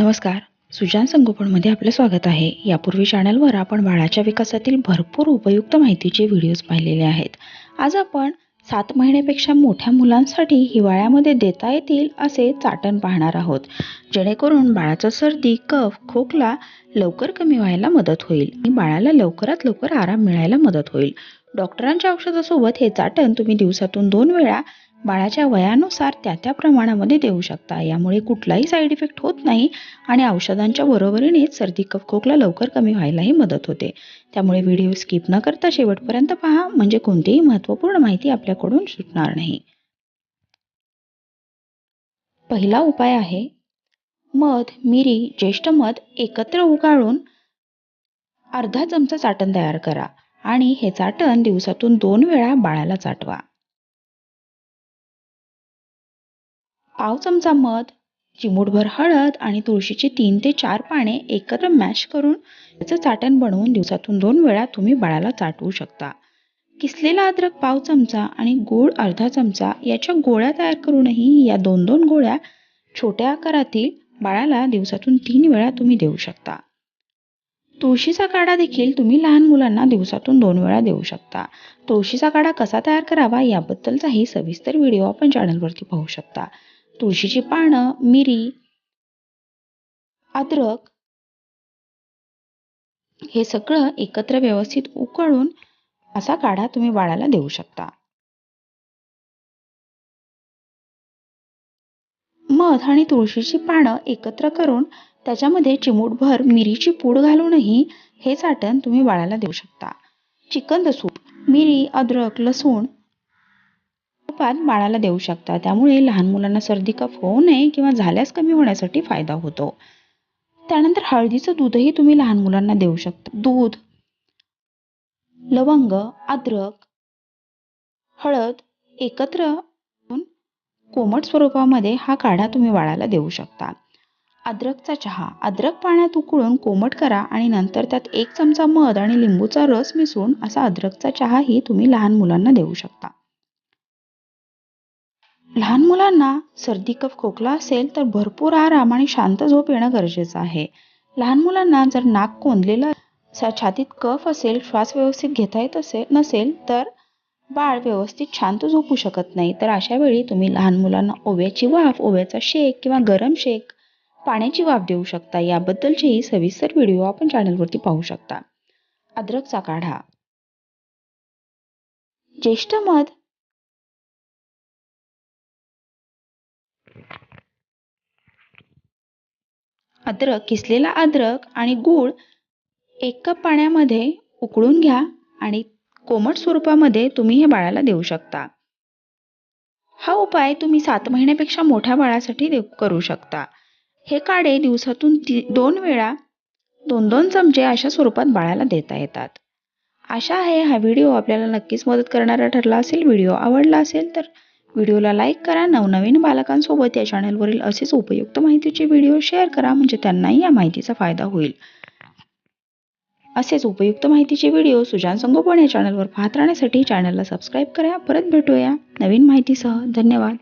नमस्कार. सुजान संगोपनमध्ये आपलं स्वागत आहे. यापूर्वी चॅनलवर आपण बाळाच्या विकासातील भरपूर उपयुक्त माहितीचे व्हिडिओज पाहिलेले आहेत. आज आपण सात महिन्यापेक्षा मोठ्या मुलांसाठी हिवाळ्यामध्ये देता येतील असे चाटण पाहणार आहोत. जेणेकरून बाळाचा सर्दी कफ खोकला लवकर कमी व्हायला मदत होईल आणि बाळाला लवकरात लवकर आराम मिळायला मदत होईल. डॉक्टरांच्या औषधासोबत हे चाटण तुम्ही दिवसातून दोन वेळा बाळाच्या वयानुसार त्या त्या प्रमाणामध्ये देऊ शकता. यामुळे कुठलाही साईड इफेक्ट होत नाही आणि औषधांच्या बरोबरीनेच सर्दी कफ खोकला लवकर कमी व्हायलाही मदत होते. त्यामुळे व्हिडिओ स्किप न करता शेवटपर्यंत पहा म्हणजे कोणतीही महत्त्वपूर्ण माहिती आपल्याकडून सुटणार नाही. पहिला उपाय आहे मध मिरी ज्येष्ठ मध एकत्र उगाळून अर्धा चमचा चाटण तयार करा आणि हे चाटण दिवसातून दोन वेळा बाळाला चाटवा. पाव चमचा मध चिमूटभर हळद आणि तुळशीची तीन ते चार पाने एकत्र मॅश करून त्याचं चाटण बनवून दिवसातून दोन वेळा तुम्ही बाळाला चाटवू शकता. किसलेला अद्रक पाव चमचा आणि गूळ अर्धा चमचा याच्या गोळ्या तयार करूनही या दोन दोन गोळ्या छोट्या आकारातील बाळाला दिवसातून तीन वेळा तुम्ही देऊ शकता. तुळशीचा काढा देखील तुम्ही लहान मुलांना दिवसातून दोन वेळा देऊ शकता. तुळशीचा काढा कसा तयार करावा याबद्दलचाही सविस्तर व्हिडिओ आपण चॅनलवरती पाहू शकता. तुळशीची पानं मिरी अद्रक हे सगळं एकत्र व्यवस्थित उकळून असा काढा तुम्ही बाळाला देऊ शकता. मध आणि तुळशीची पानं एकत्र करून त्याच्यामध्ये चिमूटभर मिरीची पूड घालूनही हे साठण तुम्ही बाळाला देऊ शकता. चिकन द सूप मिरी अद्रक लसूण स्वरूपात बाळाला देऊ शकता. त्यामुळे लहान मुलांना सर्दी कफ होऊ नये किंवा झाल्यास कमी होण्यासाठी फायदा होतो. त्यानंतर हळदीचं दूधही तुम्ही लहान मुलांना देऊ शकता. दूध लवंग अद्रक हळद एकत्र कोमट स्वरूपामध्ये हा काढा तुम्ही बाळाला देऊ शकता. अद्रकचा चहा. अद्रक पाण्यात उकळून कोमट करा आणि नंतर त्यात एक चमचा मध आणि लिंबूचा रस मिसळून असा अद्रकचा चहाही तुम्ही लहान मुलांना देऊ शकता. लहान मुलांना सर्दी कफ खोकला असेल तर भरपूर आराम आणि शांत झोप येणं गरजेचं आहे. लहान मुलांना जर नाक कोंदलेलं छातीत कफ असेल श्वास व्यवस्थित घेता येत असेल नसेल तर बाळ व्यवस्थित शांत झोपू शकत नाही. तर अशा वेळी तुम्ही लहान मुलांना ओव्याची वाफ ओव्याचा शेक किंवा गरम शेक पाण्याची वाफ देऊ शकता. याबद्दलचेही सविस्तर व्हिडिओ आपण चॅनलवरती पाहू शकता. अद्रकचा काढा. ज्येष्ठ मध अद्रक किसलेला अद्रक आणि गूळ एक कप पाण्यामध्ये उकळून घ्या आणि कोमट स्वरूपामध्ये तुम्ही हे बाळाला देऊ शकता. हा उपाय तुम्ही सात महिन्यापेक्षा मोठ्या बाळासाठी देऊ करू शकता. हे काढे दिवसातून ती दोन वेळा दोन दोन चमचे अशा स्वरूपात बाळाला देता येतात. आशा आहे हा व्हिडिओ आपल्याला नक्कीच मदत करणारा ठरला असेल व्हिडिओ आवडला असेल तर व्हिडिओला लाईक करा. नवनवीन बालकांसोबत या चॅनलवरील असेच उपयुक्त माहितीचे व्हिडिओ शेअर करा. म्हणजे त्यांनाही या माहितीचा फायदा होईल. असेच उपयुक्त माहितीचे व्हिडिओ सुजान संगोपन या चॅनलवर पाहत राहण्यासाठी चॅनलला सबस्क्राईब करा. परत भेटूया नवीन माहितीसह. धन्यवाद.